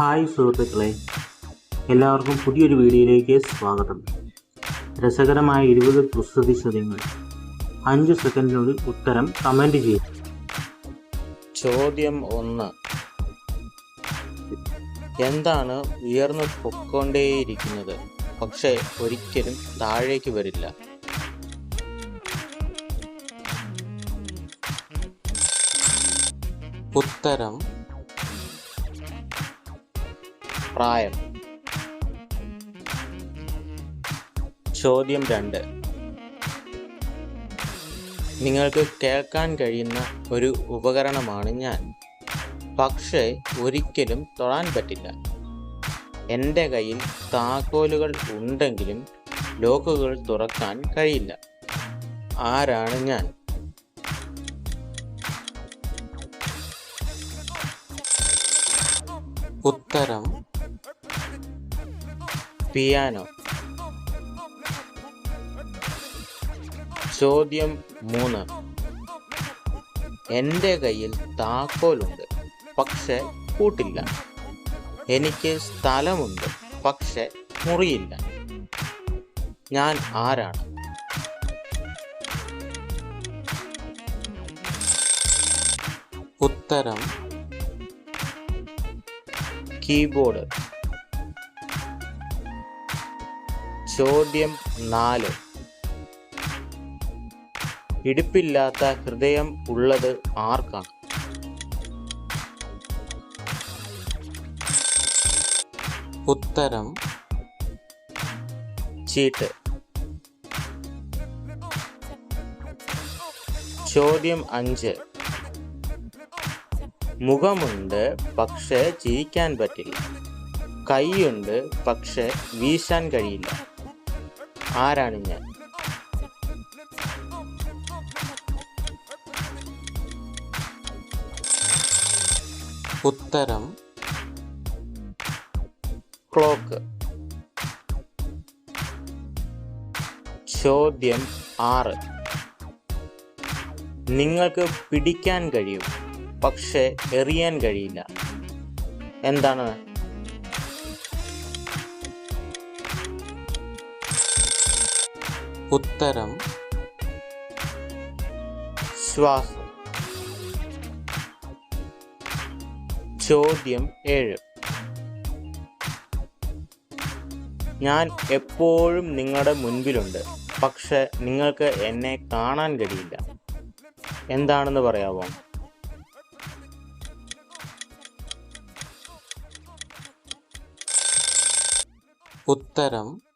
Hi സുഹൃത്തുക്കളെ എല്ലാവർക്കും പുതിയൊരു വീഡിയോയിലേക്ക് സ്വാഗതം. രസകരമായ ഇരുപത് കുസൃതി ചോദ്യങ്ങൾ അഞ്ച് സെക്കൻഡിനുള്ളിൽ ഉത്തരം കമന്റ് ചെയ്യും. ചോദ്യം ഒന്ന്. എന്താണ് ഉയർന്നു പൊക്കൊണ്ടേയിരിക്കുന്നത്? പക്ഷേ ഒരിക്കലും താഴേക്ക് വരില്ല. ഉത്തരം പ്രായം ചോദ്യം രണ്ട്. നിങ്ങൾക്ക് കേൾക്കാൻ കഴിയുന്ന ഒരു ഉപകരണമാണ് ഞാൻ. പക്ഷേ ഒരിക്കലും തൊടാൻ പറ്റില്ല. എന്റെ കയ്യിൽ താക്കോലുകൾ ഉണ്ടെങ്കിലും ലോക്കുകൾ തുറക്കാൻ കഴിയില്ല. ആരാണ് ഞാൻ? ഉത്തരം പിയാനോ ചോദ്യം മൂന്ന് എന്റെ കയ്യിൽ താക്കോലുണ്ട് പക്ഷെ കൂട്ടില്ല. എനിക്ക് സ്ഥലമുണ്ട് പക്ഷെ മുറിയില്ല. ഞാൻ ആരാണ്? ഉത്തരം കീബോർഡ്. ചോദ്യം നാല്. ഇടുപ്പില്ലാത്ത ഹൃദയം ഉള്ളത് ആർക്കാണ്? ഉത്തരം ചീട്ട്. ചോദ്യം അഞ്ച്. മുഖമുണ്ട് പക്ഷെ ജീവിക്കാൻ പറ്റില്ല. കൈയുണ്ട് പക്ഷെ വീശാൻ കഴിയില്ല. ആരാണ് ഞാൻ? ഉത്തരം. ക്ലോക്ക്. ചോദ്യം ആറ്. നിങ്ങൾക്ക് പിടിക്കാൻ കഴിയും പക്ഷേ എറിയാൻ കഴിയില്ല. എന്താണ്? ഉത്തരം ശ്വാസം. ചോദ്യം ഏഴ്. ഞാൻ എപ്പോഴും നിങ്ങളുടെ മുൻപിലുണ്ട് പക്ഷെ നിങ്ങൾക്ക് എന്നെ കാണാൻ കഴിയില്ല. എന്താണെന്ന് പറയാമോ ഉത്തരം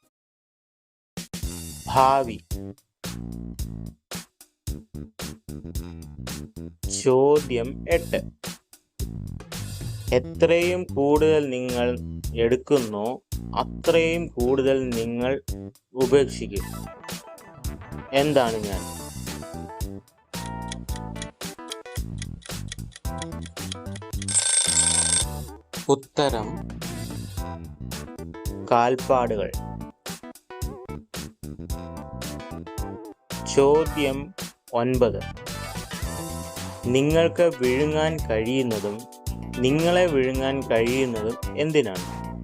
ഭാവി. ചോദ്യം എട്ട്. എത്രയും കൂടുതൽ നിങ്ങൾ എടുക്കുന്നു അത്രയും കൂടുതൽ നിങ്ങൾ ഉപേക്ഷിക്കും. എന്താണ് ഞാൻ? ഉത്തരം. കാൽപ്പാടുകൾ. ചോദ്യം ഒൻപത്. നിങ്ങൾക്ക് വിഴുങ്ങാൻ കഴിയുന്നതും നിങ്ങളെ വിഴുങ്ങാൻ കഴിയുന്നതും എന്തിനാണ്?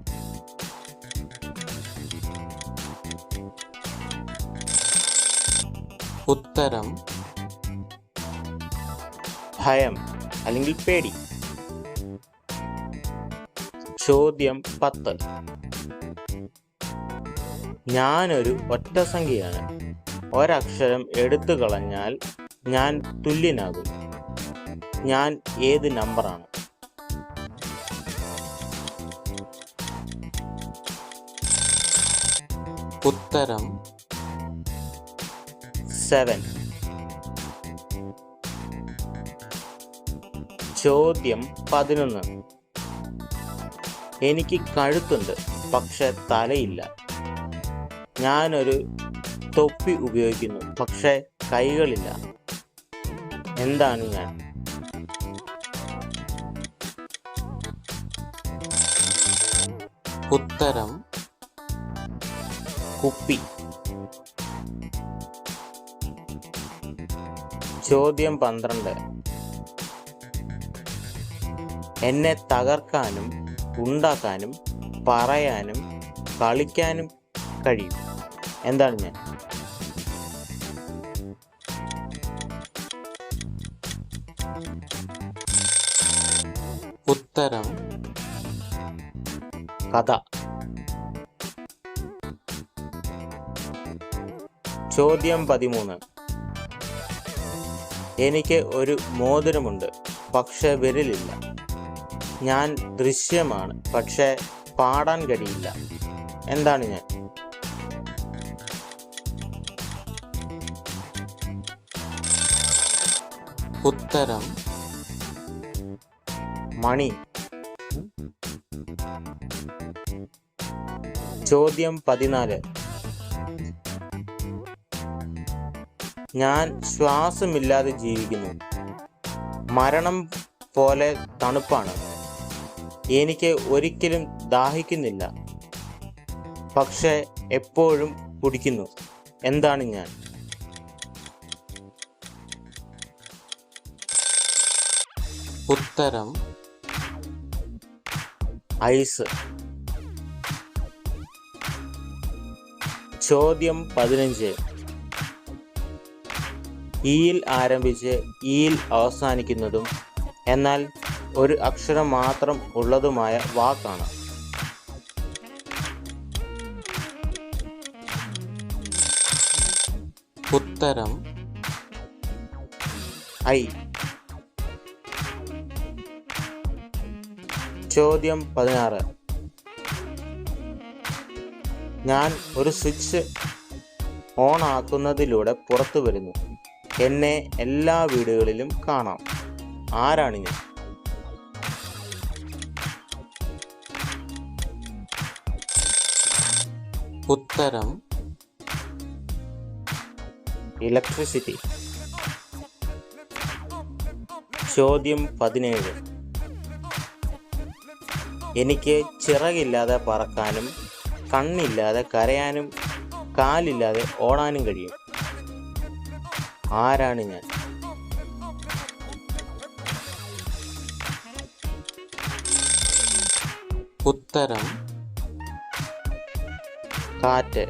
ഉത്തരം. ഭയം അല്ലെങ്കിൽ പേടി. ചോദ്യം പത്ത്. ഞാനൊരു ഒറ്റ സംഖ്യയാണ്. ഒരക്ഷരം എടുത്തു കളഞ്ഞാൽ ഞാൻ തുല്യനാകും. ഞാൻ ഏത് നമ്പറാണ്. ഉത്തരം സെവൻ. ചോദ്യം പതിനൊന്ന്. എനിക്ക് കഴുത്തുണ്ട് പക്ഷെ തലയില്ല. ഞാനൊരു തൊപ്പി ഉപയോഗിക്കുന്നു. പക്ഷേ കൈകളില്ല. എന്താണ് ഞാൻ? ഉത്തരം കുപ്പി. ചോദ്യം പന്ത്രണ്ട്. എന്നെ തകർക്കാനും ഉണ്ടാക്കാനും പറയാനും കളിക്കാനും കഴിയും. എന്താണ് ഞാൻ? ഉത്തരം. കഥ. ചോദ്യം പതിമൂന്ന്. എനിക്ക് ഒരു മോതിരമുണ്ട് പക്ഷെ വിരലില്ല. ഞാൻ ദൃശ്യമാണ് പക്ഷെ പാടാൻ കഴിയില്ല. എന്താണ് ഞാൻ? ഉത്തരം മണി. ചോദ്യം പതിനാല്. ഞാൻ ശ്വാസമില്ലാതെ ജീവിക്കുന്നു. മരണം പോലെ തണുപ്പാണ്. എനിക്ക് ഒരിക്കലും ദാഹിക്കുന്നില്ല. പക്ഷെ എപ്പോഴും കുടിക്കുന്നു. എന്താണ് ഞാൻ? ഉത്തരം ഐസ്. ചോദ്യം പതിനഞ്ച്. ഈയിൽ ആരംഭിച്ച് ഈയിൽ അവസാനിക്കുന്നതും എന്നാൽ ഒരു അക്ഷരം മാത്രം ഉള്ളതുമായ വാക്കാണ്. ഉത്തരം ഐ. ചോദ്യം പതിനാറ്. ഞാൻ ഒരു സ്വിച്ച് ഓൺ ആക്കുന്നതിലൂടെ പുറത്തു വരുന്നു. എന്നെ എല്ലാ വീടുകളിലും കാണാം. ആരാണ് ഞാൻ? ഉത്തരം ഇലക്ട്രിസിറ്റി. ചോദ്യം പതിനേഴ്. എനിക്ക് ചിറകില്ലാതെ പറക്കാനും കണ്ണില്ലാതെ കരയാനും കാലില്ലാതെ ഓടാനും കഴിയും. ആരാണ് ഞാൻ? ഉത്തരം. കാറ്റ്.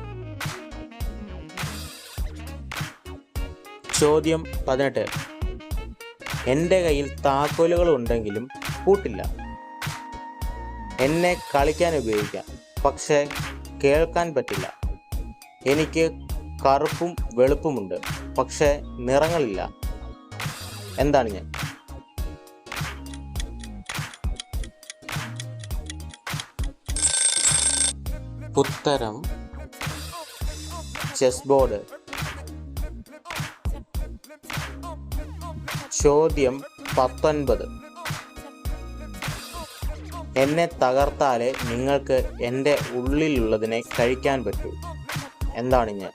ചോദ്യം പതിനെട്ട്. എന്റെ കയ്യിൽ താക്കോലുകൾ ഉണ്ടെങ്കിലും പൂട്ടില്ല. എന്നെ കളിക്കാൻ ഉപയോഗിക്കാം. പക്ഷേ കേൾക്കാൻ പറ്റില്ല. എനിക്ക് കറുപ്പും വെളുപ്പുമുണ്ട് പക്ഷേ നിറങ്ങളില്ല. എന്താണ് ഞാൻ? ഉത്തരം ചെസ് ബോർഡ്. ചോദ്യം പത്തൊൻപത്. എന്നെ തകർത്താലേ നിങ്ങൾക്ക് എന്റെ ഉള്ളിലുള്ളതിനെ കഴിക്കാൻ പറ്റൂ. എന്താണ് ഞാൻ?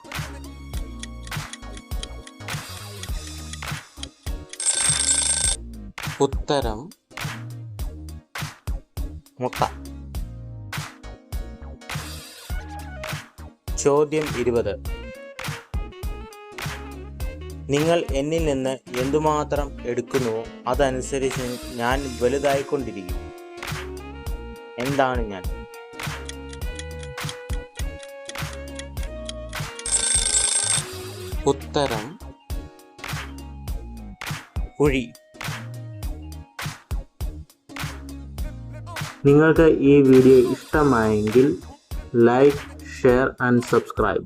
ഉത്തരം മുട്ട. ചോദ്യം ഇരുപത്. നിങ്ങൾ എന്നിൽ നിന്ന് എന്തുമാത്രം എടുക്കുന്നുവോ അതനുസരിച്ച് ഞാൻ വലുതായിക്കൊണ്ടിരിക്കും. എന്താണ് ഞാൻ? ഉത്തരം കുഴി. നിങ്ങൾക്ക് ഈ വീഡിയോ ഇഷ്ടമായെങ്കിൽ ലൈക്ക് ഷെയർ ആൻഡ് സബ്സ്ക്രൈബ്.